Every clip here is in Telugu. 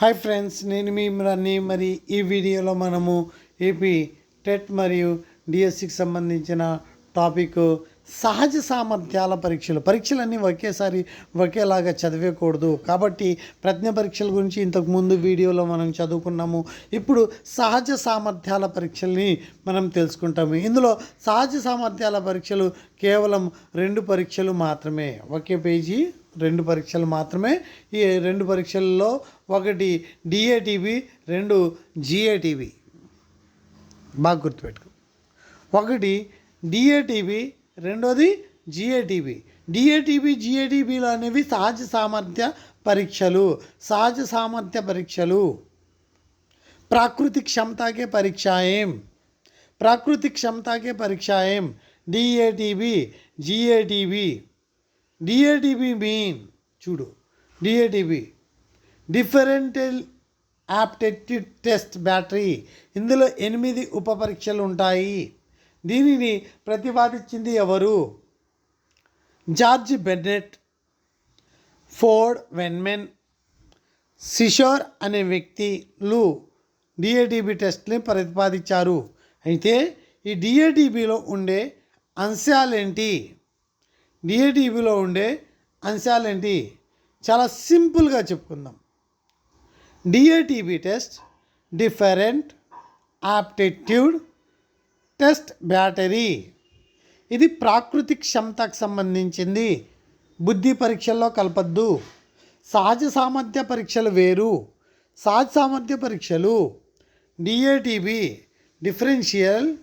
హాయ్ ఫ్రెండ్స్ నేను మీ ఇమ్రాన్ని. మరి ఈ వీడియోలో మనము ఏపీ టెట్ మరియు డిఎస్సికి సంబంధించిన టాపిక్ సహజ సామర్థ్యాల పరీక్షలు. పరీక్షలన్నీ ఒకేసారి ఒకేలాగా చదివేయకూడదు కాబట్టి ప్రజ్ఞ పరీక్షల గురించి ఇంతకు ముందు వీడియోలో మనం చదువుకున్నాము. ఇప్పుడు సహజ సామర్థ్యాల పరీక్షల్ని మనం తెలుసుకుంటాము. ఇందులో సహజ సామర్థ్యాల పరీక్షలు కేవలం రెండు పరీక్షలు మాత్రమే. ఒకే పేజీ? రెండు పరీక్షలు మాత్రమే. ఈ రెండు పరీక్షల్లో ఒకటి డిఏటీబీ రెండు జిఏటీబీ బాగా గుర్తుపెట్టుకో. ఒకటి డిఏటీబీ రెండోది జిఏటీబీ డిఏటీబీ జిఏటీబీలు అనేవి సహజ సామర్థ్య పరీక్షలు. సహజ సామర్థ్య పరీక్షలు. ప్రాకృతి క్షమతాకే పరీక్ష ఏం ప్రాకృతి క్షమతాకే ఏం డిఏటీబీ జిఏటీబీ డిఏటిబి మీన్ చూడు డిఏటిబి డిఫరెంటల్ యాప్టెట్యూడ్ టెస్ట్ బ్యాటరీ ఇందులో ఎనిమిది ఉప పరీక్షలు ఉంటాయి. దీనిని ప్రతిపాదించింది ఎవరు? George Bennett Ford Wesman Seashore అనే వ్యక్తిలు డిఏటిబి టెస్ట్ని ప్రతిపాదించారు. అయితే ఈ డిఏటిబిలో ఉండే అంశాలేంటి? డిఏటిబిలో ఉండే అంశాలేంటి చాలా సింపుల్గా చెప్పుకుందాం. DATB test different aptitude test battery. ఇది ప్రాకృతిక క్షమతకు సంబంధించింది. బుద్ధి పరీక్షల్లో కలపద్దు. సహజ సామర్థ్య పరీక్షలు వేరు. సహజ సామర్థ్య పరీక్షలు. డిఏటీబీ డిఫరెన్షియల్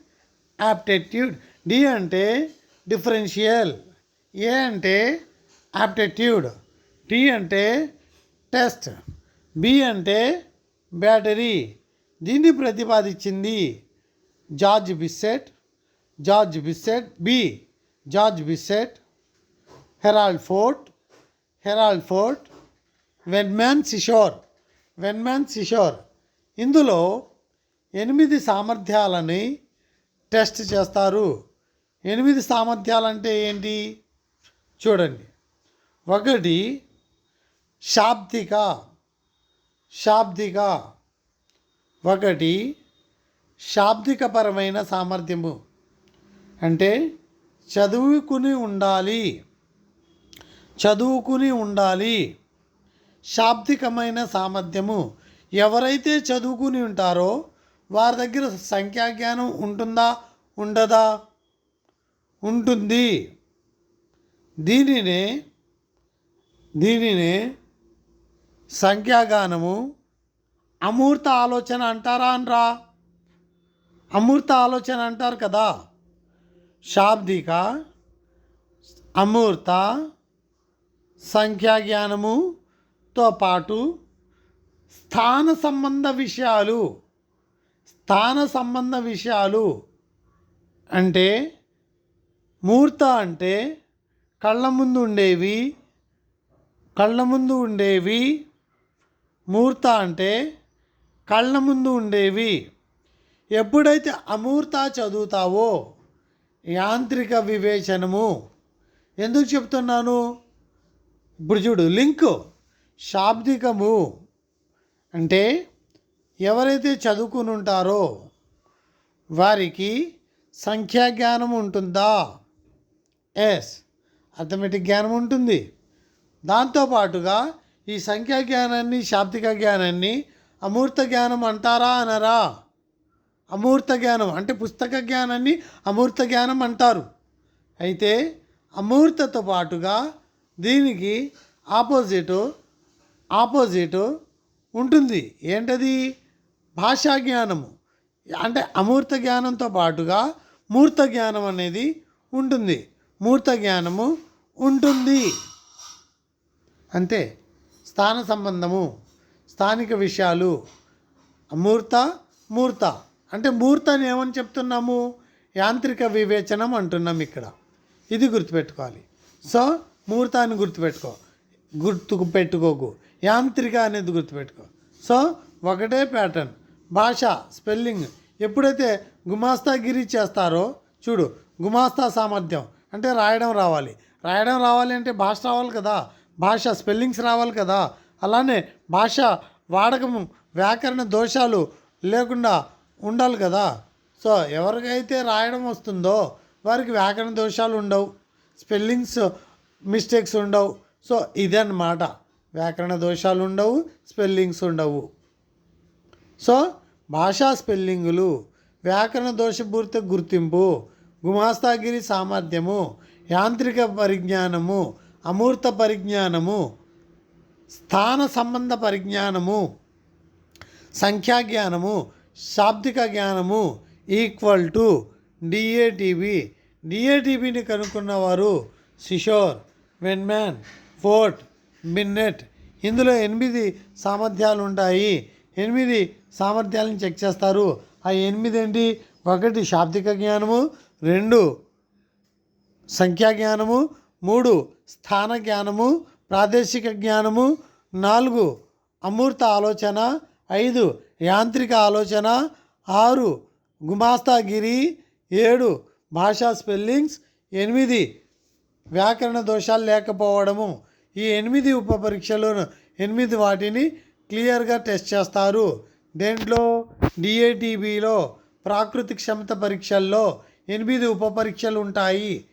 యాప్టిట్యూడ్ డి అంటే డిఫరెన్షియల్ ఏ అంటే ఆప్టిట్యూడ్ టీ అంటే టెస్ట్ బి అంటే బ్యాటరీ. దీన్ని ప్రతిపాదించింది George Bissett George Bissett B George Bissett Harold Ford Harold Ford Wesman Seashore Wesman Seashore. ఇందులో ఎనిమిది సామర్థ్యాలని టెస్ట్ చేస్తారు. ఎనిమిది సామర్థ్యాలంటే ఏంటి? చూడండి. ఒకటి శాబ్దిక శాబ్దిక. ఒకటి శాబ్దికపరమైన సామర్థ్యము. అంటే చదువుకుని ఉండాలి. చదువుకుని ఉండాలి. శాబ్దికమైన సామర్థ్యము. ఎవరైతే చదువుకుని ఉంటారో వారి దగ్గర సంఖ్యాజ్ఞానం ఉంటుందా? ఉండదా? ఉంటుంది. దీనినే దీనినే సంఖ్యాగానము అమూర్త ఆలోచన అంటారా అనరా? అమూర్త ఆలోచన అంటారు కదా. శాబ్దిక అమూర్త సంఖ్యాజ్ఞానముతో పాటు స్థాన సంబంధ విషయాలు స్థాన సంబంధ విషయాలు అంటే మూర్త అంటే కళ్ళ ముందు ఉండేవి కళ్ళ ముందు ఉండేవి మూర్త అంటే కళ్ళ ముందు ఉండేవి. ఎప్పుడైతే అమూర్త చదువుతావో యాంత్రిక వివేచనము ఎందుకు చెప్తున్నాను? ఇప్పుడు చూడు లింక్ శాబ్దికము అంటే ఎవరైతే చదువుకుని ఉంటారో వారికి సంఖ్యాజ్ఞానం ఉంటుందా? ఎస్. అర్థమెటిక్ జ్ఞానం ఉంటుంది. దాంతోపాటుగా ఈ సంఖ్యా జ్ఞానాన్ని శాబ్దిక జ్ఞానాన్ని అమూర్త జ్ఞానం అంటారా అనరా? అమూర్త జ్ఞానం అంటే పుస్తక జ్ఞానాన్ని అమూర్త జ్ఞానం అంటారు. అయితే అమూర్తతో పాటుగా దీనికి ఆపోజిటు ఆపోజిటు ఉంటుంది. ఏంటది? భాషా జ్ఞానము. అంటే అమూర్త జ్ఞానంతో పాటుగా మూర్త జ్ఞానం అనేది ఉంటుంది. మూర్త జ్ఞానము ఉంటుంది. అంతే. స్థాన సంబంధము స్థానిక విషయాలు అమూర్త మూర్త. అంటే మూర్త అని ఏమని చెప్తున్నాము? యాంత్రిక వివేచనం అంటున్నాం ఇక్కడ. ఇది గుర్తుపెట్టుకోవాలి. సో మూర్త అని గుర్తుపెట్టుకో. గుర్తుకు పెట్టుకోకు. యాంత్రిక అనేది గుర్తుపెట్టుకో. సో ఒకటే ప్యాటర్న్. భాష స్పెల్లింగ్. ఎప్పుడైతే గుమాస్తాగిరి చేస్తారో చూడు గుమాస్తా సామర్థ్యం. అంటే రాయడం రావాలి. రాయడం రావాలి అంటే భాష రావాలి కదా. భాష స్పెల్లింగ్స్ రావాలి కదా. అలానే భాష వాడకము వ్యాకరణ దోషాలు లేకుండా ఉండాలి కదా. సో ఎవరికైతే రాయడం వస్తుందో వారికి వ్యాకరణ దోషాలు ఉండవు. స్పెల్లింగ్స్ మిస్టేక్స్ ఉండవు. సో ఇదన్నమాట. వ్యాకరణ దోషాలు ఉండవు స్పెల్లింగ్స్ ఉండవు. సో భాషా స్పెల్లింగులు వ్యాకరణ దోషపూరిత గుర్తింపు గుమాస్తాగిరి సామర్థ్యము యాంత్రిక పరిజ్ఞానము అమూర్త పరిజ్ఞానము స్థాన సంబంధ పరిజ్ఞానము సంఖ్యాజ్ఞానము శాబ్దిక జ్ఞానము equal to D A T B డిఏటీబీని కనుక్కున్నవారు సిషోర్ వెన్మ్యాన్ ఫోర్ట్ బిన్నెట్ ఇందులో ఎనిమిది సామర్థ్యాలు ఉంటాయి ఎనిమిది సామర్థ్యాలను చెక్ చేస్తారు. ఆ ఎనిమిది ఏంటి ఒకటి శాబ్దిక జ్ఞానము రెండు సంఖ్యా జ్ఞానము మూడు స్థాన జ్ఞానము ప్రాదేశిక జ్ఞానము నాలుగు అమూర్త ఆలోచన ఐదు యాంత్రిక ఆలోచన ఆరు గుమాస్తాగిరి ఏడు భాషా స్పెల్లింగ్స్ ఎనిమిది. వ్యాకరణ దోషాలు లేకపోవడము. ఈ ఎనిమిది ఉప పరీక్షలు ఎనిమిది వాటిని క్లియర్గా టెస్ట్ చేస్తారు. దేంట్లో? డిఏటీబీలో. ప్రాకృతిక క్షమత పరీక్షల్లో ఎనిమిది ఉప పరీక్షలు ఉంటాయి.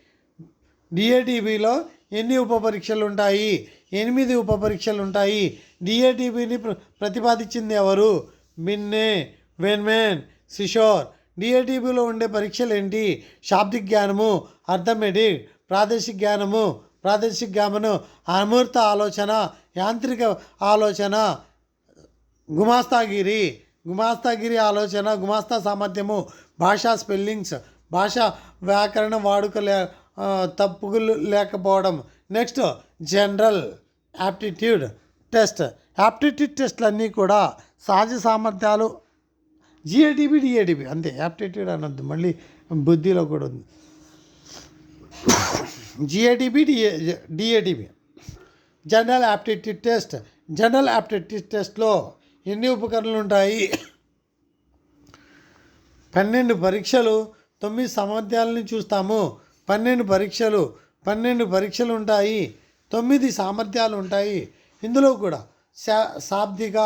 డిఏటీబీలో ఎన్ని ఉప పరీక్షలు ఉంటాయి ఎనిమిది ఉప పరీక్షలు ఉంటాయి డిఏటీబీని ప్ర ప్రతిపాదించింది ఎవరు? బిన్నే వెన్మెన్ సిషోర్. డిఏటీబీలో ఉండే పరీక్షలు ఏంటి శాబ్దిక జ్ఞానము అర్థమెటిక్ ప్రాదేశిక జ్ఞానము ప్రాదేశిక జ్ఞానము అమూర్త ఆలోచన యాంత్రిక ఆలోచన గుమాస్తాగిరి. గుమాస్తాగిరి ఆలోచన గుమాస్తా సామర్థ్యము భాషా స్పెల్లింగ్స్ భాష వ్యాకరణ వాడుక లే తప్పులు లేకపోవడం. Next general aptitude test. Aptitude టెస్ట్లు అన్నీ కూడా సహజ సామర్థ్యాలు. జిఏడిబి డిఏడిబి అంతే యాప్టిట్యూడ్ అనొద్దు మళ్ళీ బుద్ధిలో కూడా ఉంది. GADB DA DADB general aptitude test. General aptitude టెస్ట్లో ఎన్ని ఉపకరణలు ఉంటాయి? పన్నెండు పరీక్షలు తొమ్మిది సామర్థ్యాలని చూస్తాము. పన్నెండు పరీక్షలు పన్నెండు పరీక్షలు ఉంటాయి తొమ్మిది సామర్థ్యాలు ఉంటాయి ఇందులో కూడా శా శాబ్దిక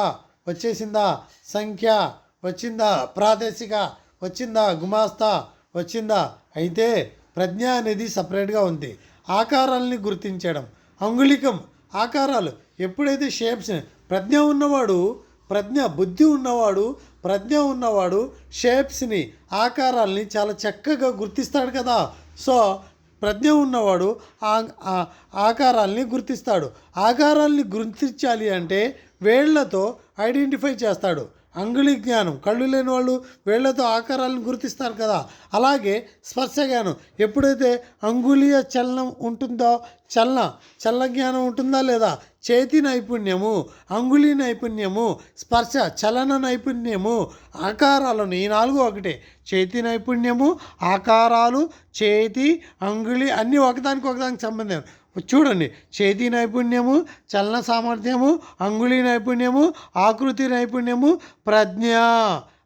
వచ్చేసిందా సంఖ్య వచ్చిందా ప్రాదేశిక వచ్చిందా గుమాస్తా వచ్చిందా? అయితే ప్రజ్ఞ అనేది సపరేట్గా ఉంది. ఆకారాలని గుర్తించడం అంగుళికం ఆకారాలు ఎప్పుడైతే షేప్స్ ప్రజ్ఞ ఉన్నవాడు ప్రజ్ఞ బుద్ధి ఉన్నవాడు ప్రజ్ఞ ఉన్నవాడు షేప్స్ని ఆకారాల్ని చాలా చక్కగా గుర్తిస్తాడు కదా. సో ప్రజ్ఞ ఉన్నవాడు ఆ ఆ- ఆకారాల్ని గుర్తిస్తాడు. ఆకారాల్ని గుర్తించాలి అంటే వేళ్ళతో ఐడెంటిఫై చేస్తాడు. అంగుళి జ్ఞానం. కళ్ళు లేని వాళ్ళు వేళ్ళతో ఆకారాలను గుర్తిస్తారు కదా. అలాగే స్పర్శ జ్ఞానం. ఎప్పుడైతే అంగుళీయ చలనం ఉంటుందో చలన చలన జ్ఞానం ఉంటుందా లేదా? చేతి నైపుణ్యము అంగుళి నైపుణ్యము స్పర్శ చలన నైపుణ్యము ఆకారాలను ఈ నాలుగు ఒకటే. చేతి నైపుణ్యము ఆకారాలు చేతి అంగుళి అన్నీ ఒకదానికి ఒకదానికి సంబంధం. చూడండి చేతి నైపుణ్యము చలన సామర్థ్యము అంగుళి నైపుణ్యము ఆకృతి నైపుణ్యము ప్రజ్ఞ.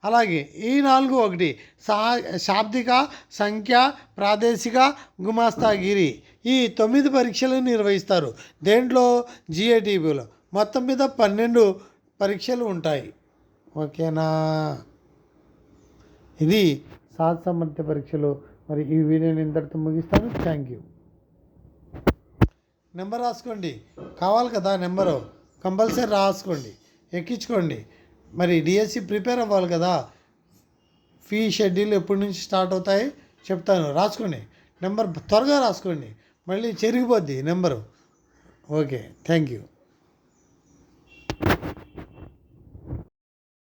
అలాగే ఈ నాలుగు ఒకటి. సా శాబ్దిక సంఖ్య ప్రాదేశిక గుమాస్తాగిరి. ఈ తొమ్మిది పరీక్షలు నిర్వహిస్తారు. దేంట్లో? జిఏటీబీలో. మొత్తం మీద పన్నెండు పరీక్షలు ఉంటాయి. ఓకేనా? ఇది సాధ సామర్థ్య పరీక్షలు. మరి ఈ వీడియోని ఇంతటితో ముగిస్తాను. Thank you. నెంబర్ రాసుకోండి. కావాలి కదా నెంబరు. కంపల్సరీ రాసుకోండి. ఎక్కించుకోండి. మరి డిఎస్సి ప్రిపేర్ అవ్వాలి కదా. ఫీ షెడ్యూల్ ఎప్పటి నుంచి స్టార్ట్ అవుతాయి చెప్తాను. రాసుకోండి. నెంబర్ త్వరగా రాసుకోండి. మళ్ళీ చెరిగిపోద్ది నెంబరు. Okay thank you.